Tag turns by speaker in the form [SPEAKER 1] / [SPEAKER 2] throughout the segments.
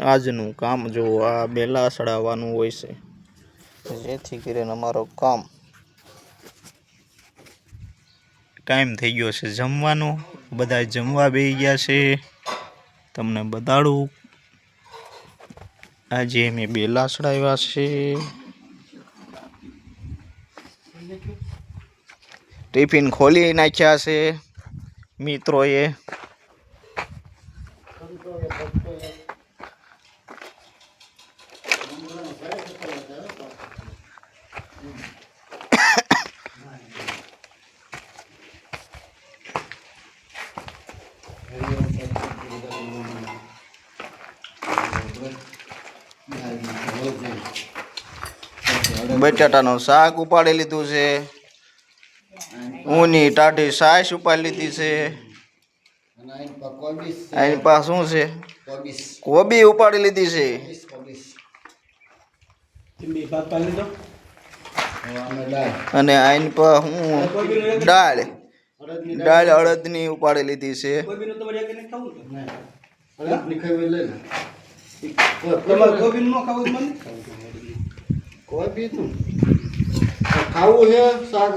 [SPEAKER 1] આજનું કામ જો આ બેલા સડાવવાનું હોય છે. જેથી કરીને અમારો કામ ટાઈમ થઈ ગયો છે. જમવાનો, બધા જમવા બેસી ગયા છે. તમને બતાડું, આજે મેં બેલા સડાવ્યા છે. ટિફિન ખોલી નાખ્યા છે. મિત્રોએ બટાટાનું શાક ઉપાડી લીધું છે ઊની ટાઢી સાસ ઉપાડી લીધી છે એની પાસે શું છે કોબી ઉપાડી લીધી છે અને આઈન પર હું દાળ દાળ અડદની ઉપાડી લીધી છે.
[SPEAKER 2] ખાવું છે શાક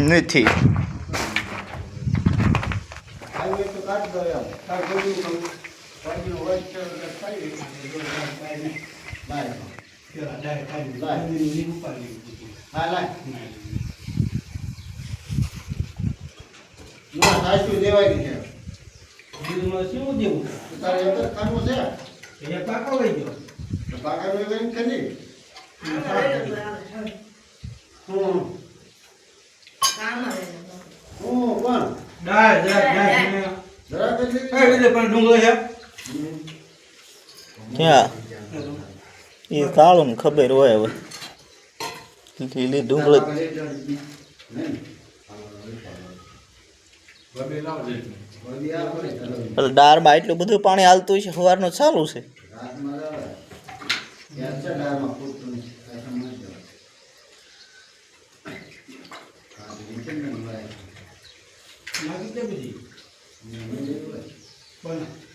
[SPEAKER 1] નથી.
[SPEAKER 2] ખાવું તો કાઢ દો બાજુ હોય છે એટલે ખાઈ લાય લાય લાય ના સાચું દેવાય નહીં તારે અંદર ખાવું છે તો બાકા નું એમ કરી હમ હું પણ જરા કેટલી
[SPEAKER 1] ક્યાં? એ કાળું ને ખબર હોય હવે. લીલી ડુંગળી. એટલે દાળમાં એટલું બધું પાણી હાલતું છે સવારનું ચાલુ છે.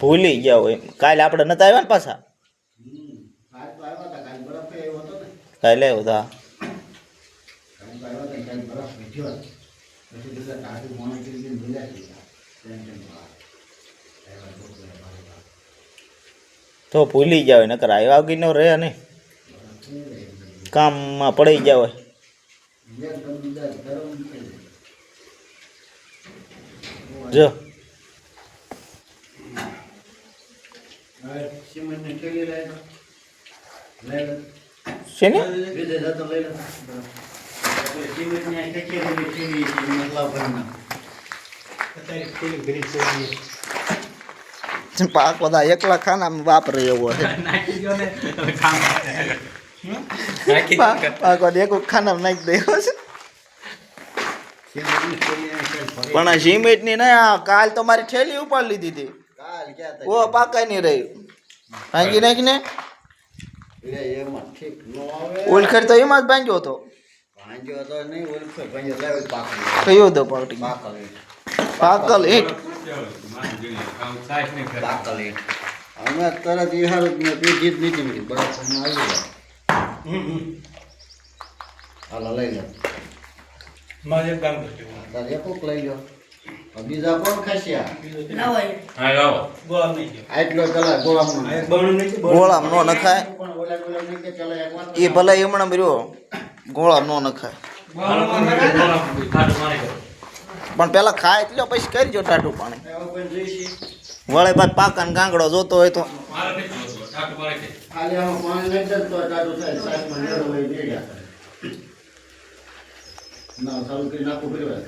[SPEAKER 1] ભૂલી ગયા હોય. કાલે આપણે નતા આવ્યા ને પાછા? કાલે આવ્યો હતા. તો ભૂલી ગયા હોય, નકર આવ્યા વગર નો રહે નહીં કામમાં પડી ગયા હોય. જો. છે ને? પાક બધા એકલા ખાના વાપરે એવો છે. પાક બધા એક ખાના નાખી દેવો છે. પણ આ સિમેન્ટની નહીં આ કાલ તો મારી ઠેલી ઉપાડી લીધી હતી. ઓ પાકાઈ નહીં રહી ભાંગી નાખીને ઓલખેર તો એમાં જ ભાંગ્યો હતો. કયો હતો પાકટી પાકલ ઈટ.
[SPEAKER 2] અમે તરત ઈહાર જ પીધી જ નથી મળી બરાબર આવી જાય હાલો લઈ લો. તારે એક લઈ લો. બીજા કોણ ખસ્યા આટલો કલાક ગોળામાં
[SPEAKER 1] ગોળામ નો નખાય.
[SPEAKER 2] નહીં. એક
[SPEAKER 1] એ ભલે હમણાં રહ્યો ગોળા નો નખાય. પણ પેલા ખાય એટલે પછી કરજો ટાટું પાણી. વળે ભાઈ પાકા ગાંગડો જોતો હોય તો.
[SPEAKER 2] ના સારું કરી નાખવું પડ્યું